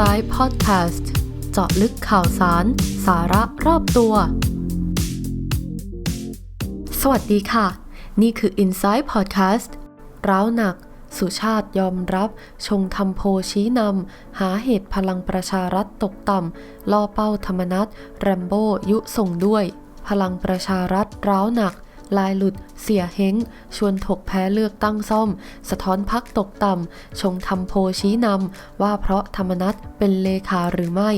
Inside Podcast เจาะลึกข่าวสาร สาระรอบตัว สวัสดีค่ะ นี่คือ Inside Podcast ร้าวหนัก สุชาติยอมรับ ชงทำโพชี้นำ หาเหตุพลังประชารัฐตกต่ำล่อเป้าธรรมนัตแรมโบ้ยุส่งด้วย พลังประชารัฐร้าวหนัก ลายหลุด เสียเฮงชวนถกแพ้เลือกตั้งซ่อม สะท้อนพักตกต่ำ ชงทำโพชี้นำ ว่าเพราะธรรมนัตเป็นเลขาหรือไม่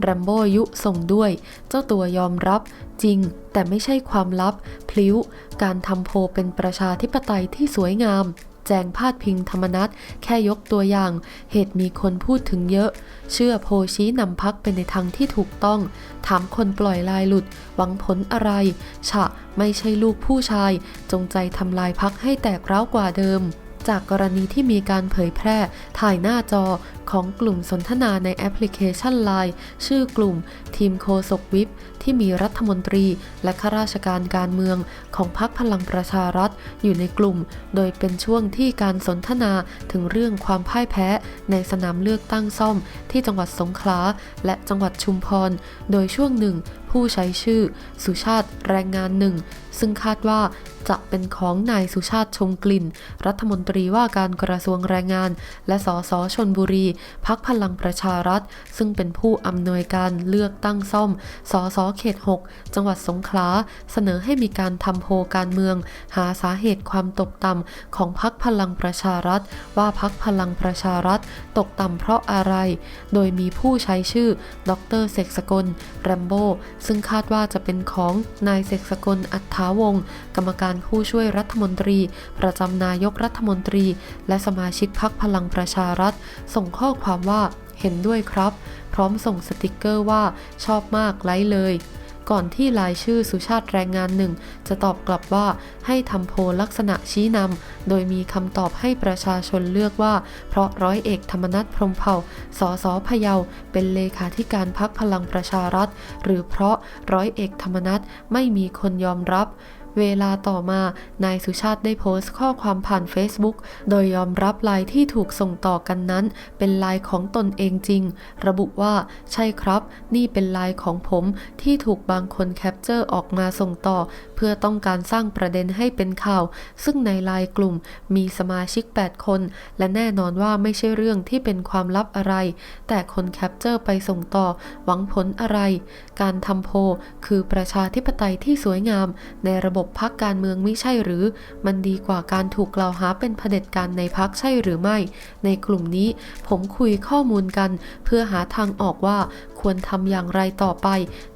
แรมโบ้ยุส่งด้วย เจ้าตัวยอมรับจริงแต่ไม่ใช่ความลับ พลิ้ว การทำโพเป็นประชาธิปไตยที่สวยงาม จงพาดพิงธรรมนัตแค่ยกตัวอย่าง เหตุมีคนพูดถึงเยอะ เชื่อโพชี้นำพักเป็นในทางที่ถูกต้อง ถามคนปล่อยลายหลุด หวังผลอะไร ฉะไม่ใช่ลูกผู้ชาย จงใจทำลายพักให้แตกร้าวกว่าเดิมจากกรณีที่มีการเผยแพร่ ถ่ายหน้าจอ ของกลุ่มสนทนาในแอปพลิเคชัน Line ชื่อกลุ่ม ทีมโคศกวิปที่มีรัฐมนตรีและข้าราชการการเมืองของพรรคพลังประชารัฐอยู่ในกลุ่ม โดยเป็นช่วงที่การสนทนาถึงเรื่องความพ่ายแพ้ในสนามเลือกตั้งซ่อมที่จังหวัดสงขลาและจังหวัดชุมพร โดยช่วงหนึ่งผู้ใช้ชื่อ สุชาติแรงงานหนึ่ง ซึ่งคาดว่าจะเป็นของนายสุชาติชมกลิ่น รัฐมนตรีว่าการกระทรวงแรงงาน และสสชนบุรีพักพลังประชารัฐ ซึ่งเป็นผู้อำนวยการเลือกตั้งซ่อม สสเขต 6 จังหวัดสงขลา เสนอให้มีการทำโพลการเมือง หาสาเหตุความตกต่ำของพักพลังประชารัฐ ว่าพักพลังประชารัฐตกต่ำเพราะอะไร โดยมีผู้ใช้ชื่อ ดรเสกสกลแรมโบ้ซึ่งคาดว่าจะเป็นของนายเสกสกลอัฏฐาวงศ์กรรมการผู้ช่วยรัฐมนตรี ประจำนายกรัฐมนตรี และสมาชิกพักพลังประชารัฐ ส่งข้อความว่าเห็นด้วยครับ พร้อมส่งสติกเกอร์ว่าชอบมากไลค์เลย ก่อนที่รายชื่อสุชาติแรงงานหนึ่ง จะตอบกลับว่าให้ทำโพลลักษณะชี้นำโดยมีคำตอบให้ประชาชนเลือกว่า เพราะร้อยเอกธรรมนัฐพรมเผ่าสสพะเยา เป็นเลขาธิการพักพลังประชารัฐ หรือเพราะร้อยเอกธรรมนัฐไม่มีคนยอมรับ เวลาต่อมา นายสุชาติได้โพสต์ข้อความผ่าน Facebook โดยยอมรับลน์ที่ถูกส่งต่อกันนั้น เป็นลน์ของตนเองจริง ระบุว่า ใช่ครับ นี่เป็นลน์ของผมที่ถูกบางคนแคปเจอร์ออกมาส่งต่อ เพื่อต้องการสร้างประเด็นให้เป็นข่าว ซึ่งในไลน์กลุ่มมีสมาชิก 8 คน และแน่นอนว่าไม่ใช่เรื่องที่เป็นความลับอะไร แต่คนแคปเจอร์ไปส่งต่อ หวังผลอะไร การทำโพลคือประชาธิปไตยที่สวยงามในระบบพักการเมืองไม่ใช่หรือ มันดีกว่าการถูกกล่าวหาเป็นเผด็จการในพักใช่หรือไม่ ในกลุ่มนี้ผมคุยข้อมูลกัน เพื่อหาทางออกว่าควรทำอย่างไรต่อไป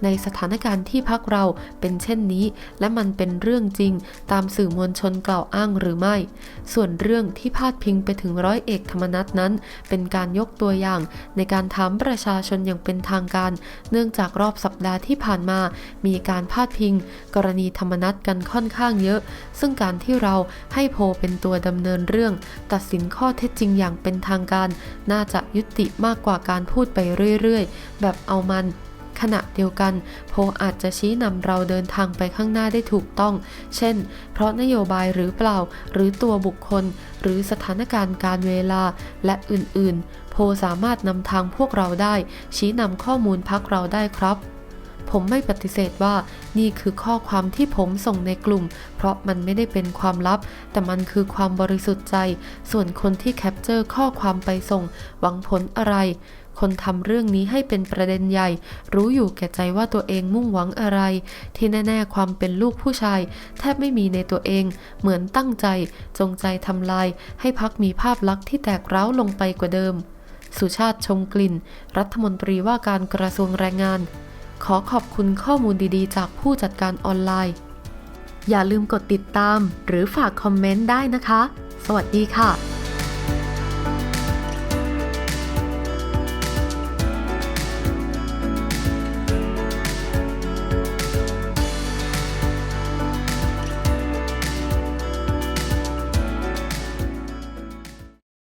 ในสถานการณ์ที่พักเราเป็นเช่นนี้ และมันเป็นเรื่องจริง ตามสื่อมวลชนกล่าวอ้างหรือไม่ ส่วนเรื่องที่พาดพิงไปถึงร้อยเอกธรรมนัฐนั้น เป็นการยกตัวอย่าง ในการถามประชาชนอย่างเป็นทางการ เนื่องจากรอบสัปดาห์ที่ผ่านมา มีการพาดพิง กรณีธรรมนัฐกันค่อนข้างเยอะ ซึ่งการที่เราให้โพเป็นตัวดำเนินเรื่อง ตัดสินข้อเท็จจริงอย่างเป็นทางการ น่าจะยุติมากกว่าการพูดไปเรื่อยๆ แบบเอามันขณะเดียวกัน โพอาจจะชี้นำเราเดินทางไปข้างหน้าได้ถูกต้อง เช่น เพราะนโยบายหรือเปล่า หรือตัวบุคคล หรือสถานการณ์การเวลา และอื่นๆ โพสามารถนำทางพวกเราได้ ชี้นำข้อมูลพักเราได้ครับ ผมไม่ปฏิเสธว่านี่คือข้อความที่ผมส่งในกลุ่ม เพราะมันไม่ได้เป็นความลับ แต่มันคือความบริสุทธิ์ใจ ส่วนคนที่แคปเจอร์ข้อความไปส่ง หวังผลอะไร คนทำเรื่องนี้ให้เป็นประเด็นใหญ่ รู้อยู่แก่ใจว่าตัวเองมุ่งหวังอะไร ที่แน่ๆความเป็นลูกผู้ชาย แทบไม่มีในตัวเอง เหมือนตั้งใจ จงใจทำลาย ให้พักมีภาพลักษณ์ที่แตกร้าวลงไปกว่าเดิม สุชาติชมกลิ่น รัฐมนตรีว่าการกระทรวงแรงงาน ขอขอบคุณข้อมูลดีๆ จากผู้จัดการออนไลน์ อย่าลืมกดติดตามหรือฝากคอมเมนต์ได้นะคะ สวัสดีค่ะ